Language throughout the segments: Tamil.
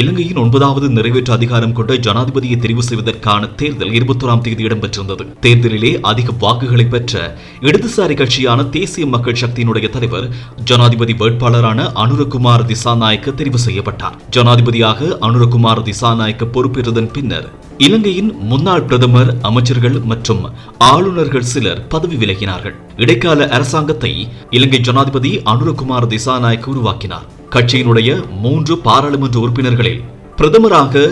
இலங்கையின் ஒன்பதாவது நிறைவேற்று அதிகாரம் கொண்ட ஜனாதிபதியை தெரிவு செய்வதற்கான தேர்தல் இருபத்தோராம் தேதி இடம்பெற்றிருந்தது. தேர்தலிலே அதிக வாக்குகளை பெற்ற இடதுசாரி கட்சியான தேசிய மக்கள் சக்தியினுடைய தலைவர் ஜனாதிபதி வேட்பாளரான அனுரகுமார் திசாநாயக்க தெரிவு செய்யப்பட்டார். ஜனாதிபதியாக அனுரகுமார் திசாநாயக்க பொறுப்பேற்றதன் பின்னர் இலங்கையின் முன்னாள் பிரதமர் அமைச்சர்கள் மற்றும் ஆளுநர்கள் சிலர் பதவி விலகினார்கள். இடைக்கால அரசாங்கத்தை இலங்கை ஜனாதிபதி அனுரகுமார் திசாநாயக்க உருவாக்கினார். கட்சியினுடைய மூன்று பாராளுமன்ற உறுப்பினர்களில் பிரதமராக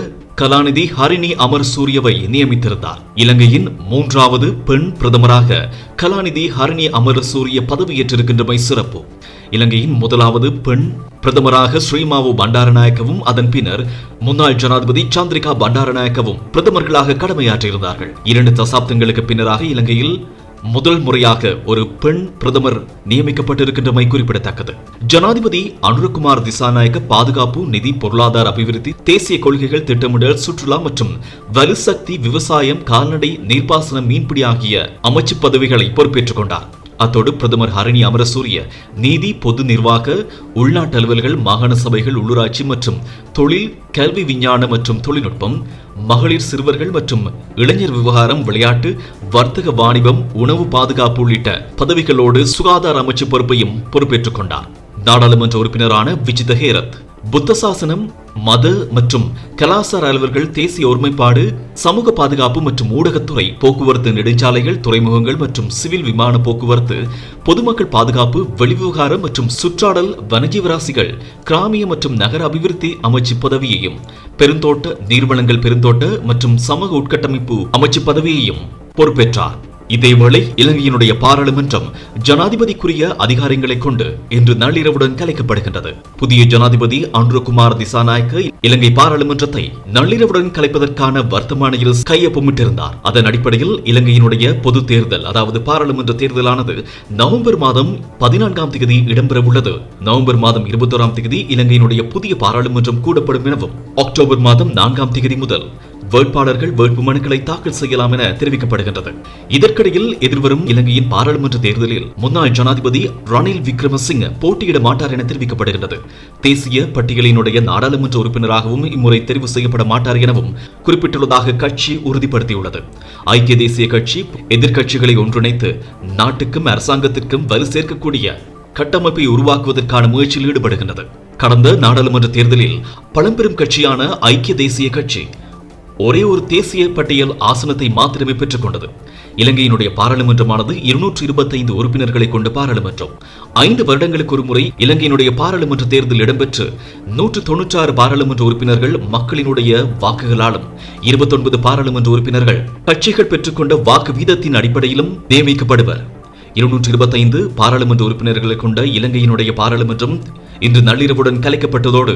கலாநிதி ஹரிணி அமர் சூரியவை நியமித்திருந்தார். இலங்கையின் மூன்றாவது பெண் பிரதமராக கலாநிதி ஹரிணி அமர் சூரிய பதவியேற்றிருக்கின்றமை சிறப்பு. இலங்கையின் முதலாவது பெண் பிரதமராக ஸ்ரீமாவு பண்டாரநாயக்கவும் அதன் பின்னர் முன்னாள் ஜனாதிபதி சந்திரிகா பண்டாரநாயக்கவும் பிரதமர்களாக கடமையாற்றியிருந்தார்கள். இரண்டு தசாப்தங்களுக்கு பின்னராக இலங்கையில் முதல் முறையாக ஒரு பெண் பிரதமர் நியமிக்கப்பட்டிருக்கின்றமை குறிப்பிடத்தக்கது. ஜனாதிபதி அனுரகுமார் திசாநாயக்க பாதுகாப்பு நிதி பொருளாதார அபிவிருத்தி தேசிய கொள்கைகள் திட்டமிடல் சுற்றுலா மற்றும் வலுசக்தி விவசாயம் கால்நடை நீர்ப்பாசனம் மீன்பிடி ஆகிய அமைச்சு பதவிகளை பொறுப்பேற்றுக் கொண்டார். அத்தோடு பிரதமர் ஹரணி அமரசூரிய நீதி பொது நிர்வாக உள்நாட்டு அலுவல்கள் மாகாண சபைகள் உள்ளூராட்சி மற்றும் தொழில் கல்வி விஞ்ஞான மற்றும் தொழில்நுட்பம் மகளிர் சிறுவர்கள் மற்றும் இளைஞர் விவகாரம் விளையாட்டு வர்த்தக வாணிபம் உணவு பாதுகாப்பு உள்ளிட்ட பதவிகளோடு சுகாதார அமைச்சு பொறுப்பையும் பொறுப்பேற்றுக் கொண்டார். நாடாளுமன்ற உறுப்பினரான விஜித ஹேரத். புத்த சாசனம் மத மற்றும் கலாசார அலுவல்கள் தேசிய ஒருமைப்பாடு சமூக பாதுகாப்பு மற்றும் ஊடகத்துறை போக்குவரத்து நெடுஞ்சாலைகள் துறைமுகங்கள் மற்றும் சிவில் விமான போக்குவரத்து பொதுமக்கள் பாதுகாப்பு வெளிவிவகாரம் மற்றும் சுற்றாடல் வனஜீவராசிகள் கிராமிய மற்றும் நகர அபிவிருத்தி அமைச்சு பதவியையும் பெருந்தோட்ட நீர்வளங்கள் பெருந்தோட்ட மற்றும் சமூக உட்கட்டமைப்பு அமைச்சு பதவியையும் பொறுப்பேற்றார். இதேவேளை இலங்கையினுடைய பாராளுமன்றம் ஜனாதிபதிக்குரிய அதிகாரங்களை கொண்டு இன்று நள்ளிரவுடன் கலைக்கப்படுகின்றது. புதிய ஜனாதிபதி அன்ருகுமார் திசாநாயக்க இலங்கை பாராளுமன்றத்தை நள்ளிரவுடன் கலைப்பதற்கான வர்த்தமானியில் கையொப்பமிட்டிருந்தார். அதன் அடிப்படையில் இலங்கையினுடைய பொது தேர்தல் அதாவது பாராளுமன்ற தேர்தலானது நவம்பர் மாதம் பதினான்காம் தேதி இடம்பெறவுள்ளது. நவம்பர் மாதம் இருபத்தோராம் தேதி இலங்கையினுடைய புதிய பாராளுமன்றம் கூடப்படும் எனவும் அக்டோபர் மாதம் நான்காம் தேதி முதல் வேட்பாளர்கள் வேட்பு மனுக்களை தாக்கல் செய்யலாம் என தெரிவிக்கப்படுகின்றது. இதற்கிடையில் எதிர்வரும் இலங்கையின் பாராளுமன்ற தேர்தலில் முன்னாள் ஜனாதிபதி ரணில் விக்ரமசிங்க போட்டியிட மாட்டார் என தெரிவிக்கப்படுகின்றது. தேசிய பட்டியலினுடைய நாடாளுமன்ற உறுப்பினராகவும் இம்முறை தெரிவு செய்யப்பட மாட்டார் எனவும் குறிப்பிட்டுள்ளதாக கட்சி உறுதிப்படுத்தியுள்ளது. ஐக்கிய தேசிய கட்சி எதிர்க்கட்சிகளை ஒன்றிணைத்து நாட்டுக்கும் அரசாங்கத்திற்கும் வலு சேர்க்கக்கூடிய கட்டமைப்பை உருவாக்குவதற்கான முயற்சியில் ஈடுபடுகின்றது. கடந்த நாடாளுமன்ற தேர்தலில் பழம்பெரும் கட்சியான ஐக்கிய தேசிய கட்சி ஒரே ஒரு தேசிய பட்டியல் ஆசனத்தை மாத்திரமே பெற்றுக் கொண்டது. இலங்கையினுடைய பாராளுமன்றமானது இருநூற்று இருபத்தைந்து உறுப்பினர்களை கொண்ட பாராளுமன்றம். ஐந்து வருடங்களுக்கு ஒரு முறை இலங்கையினுடைய பாராளுமன்ற தேர்தல் இடம்பெற்று நூற்று தொன்னூற்றாறு பாராளுமன்ற உறுப்பினர்கள் மக்களினுடைய வாக்குகளாலும் இருபத்தொன்பது பாராளுமன்ற உறுப்பினர்கள் கட்சிகள் பெற்றுக்கொண்ட வாக்கு வீதத்தின் அடிப்படையிலும் நியமிக்கப்படுவர். இருநூற்று இருபத்தைந்து பாராளுமன்ற உறுப்பினர்களை கொண்ட இலங்கையினுடைய பாராளுமன்றம் இன்று நள்ளிரவுடன் கலைக்கப்பட்டதோடு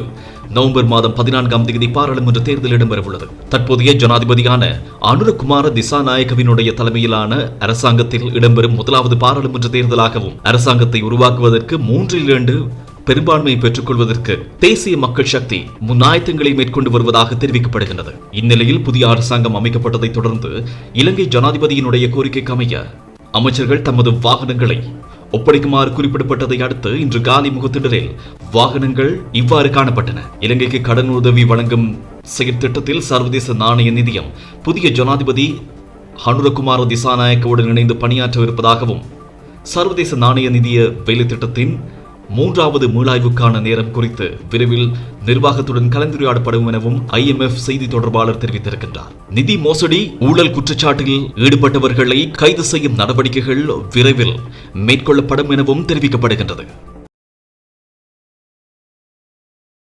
நவம்பர் மாதம் பதினான்காம் தேதி பாராளுமன்ற தேர்தல் இடம்பெறவுள்ளது. தற்போதைய ஜனாதிபதியான அனுரகுமார திசாநாயகவினுடைய தலைமையிலான அரசாங்கத்தில் இடம்பெறும் முதலாவது பாராளுமன்ற தேர்தலாகவும் அரசாங்கத்தை உருவாக்குவதற்கு மூன்றில் இரண்டு பெரும்பான்மையை பெற்றுக் கொள்வதற்கு தேசிய மக்கள் சக்தி முன்னாயத்தங்களை மேற்கொண்டு வருவதாக தெரிவிக்கப்படுகின்றது. இந்நிலையில் புதிய அரசாங்கம் அமைக்கப்பட்டதைத் தொடர்ந்து இலங்கை ஜனாதிபதியினுடைய கோரிக்கைக்கு அமைய அமைச்சர்கள் தமது வாகனங்களை ஒப்படைக்குமாறு குறிப்பிடப்பட்டதை அடுத்து இன்று காலி முகத்திடலில் வாகனங்கள் இவ்வாறு காணப்பட்டன. இலங்கைக்கு கடன் உதவி வழங்கும் செயற்திட்டத்தில் சர்வதேச நாணய நிதியம் புதிய ஜனாதிபதி ஹனுரகுமார திசாநாயக்கவுடன் இணைந்து பணியாற்றவிருப்பதாகவும் சர்வதேச நாணய நிதிய வேலை திட்டத்தின் மூன்றாவது மீளாய்வுக்கான நேரம் குறித்து விரைவில் நிர்வாகத்துடன் கலந்துரையாடப்படும் எனவும் ஐஎம்எஃப் செய்தி தொடர்பாளர் தெரிவித்திருக்கின்றார். நிதி மோசடி ஊழல் குற்றச்சாட்டில் ஈடுபட்டவர்களை கைது செய்யும் நடவடிக்கைகள் விரைவில் மேற்கொள்ளப்படும் எனவும் தெரிவிக்கப்படுகின்றது.